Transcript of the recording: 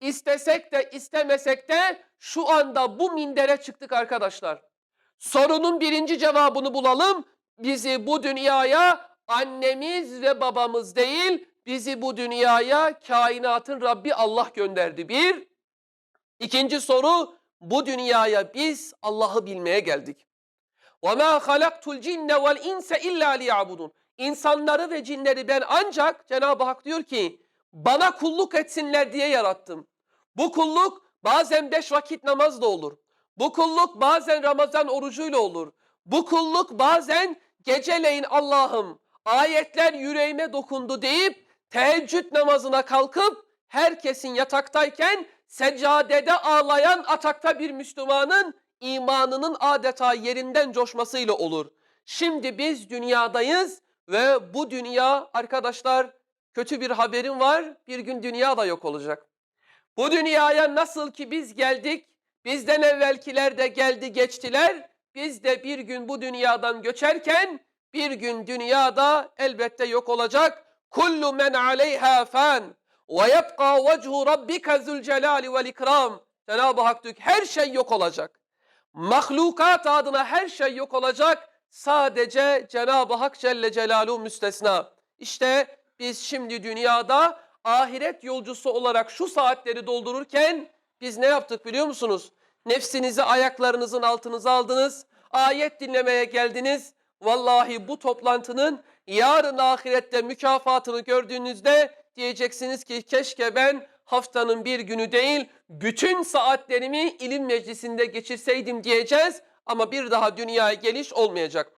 istesek de istemesek de şu anda bu mindere çıktık arkadaşlar. Sorunun birinci cevabını bulalım. Bizi bu dünyaya annemiz ve babamız değil, bizi bu dünyaya kainatın Rabbi Allah gönderdi. Bir. İkinci soru, bu dünyaya biz Allah'ı bilmeye geldik. وَمَا خَلَقْتُ الْجِنَّ وَالْاِنْسَ اِلَّا لِيَعْبُدُونَ İnsanları ve cinleri ben ancak Cenab-ı Hak diyor ki bana kulluk etsinler diye yarattım. Bu kulluk bazen beş vakit namaz da olur. Bu kulluk bazen Ramazan orucuyla olur. Bu kulluk bazen geceleyin Allah'ım ayetler yüreğime dokundu deyip teheccüd namazına kalkıp herkesin yataktayken seccadede ağlayan atakta bir Müslümanın imanının adeta yerinden coşmasıyla olur. Şimdi biz dünyadayız ve bu dünya arkadaşlar kötü bir haberim var. Bir gün dünya da yok olacak. Bu dünyaya nasıl ki biz geldik, bizden evvelkiler de geldi geçtiler. Biz de bir gün bu dünyadan göçerken bir gün dünyada elbette yok olacak. Kullu men aleyha fan ve yebqa vechu rabbika zul celali vel ikram. Cenab-ı Hak diyor ki, her şey yok olacak. Mahlukat adına her şey yok olacak. Sadece Cenab-ı Hak Celle Celaluhu müstesna. İşte biz şimdi dünyada ahiret yolcusu olarak şu saatleri doldururken biz ne yaptık biliyor musunuz? Nefsinizi ayaklarınızın altınıza aldınız. Ayet dinlemeye geldiniz. Vallahi bu toplantının yarın ahirette mükafatını gördüğünüzde diyeceksiniz ki keşke ben haftanın bir günü değil bütün saatlerimi ilim meclisinde geçirseydim diyeceğiz ama bir daha dünyaya geliş olmayacak.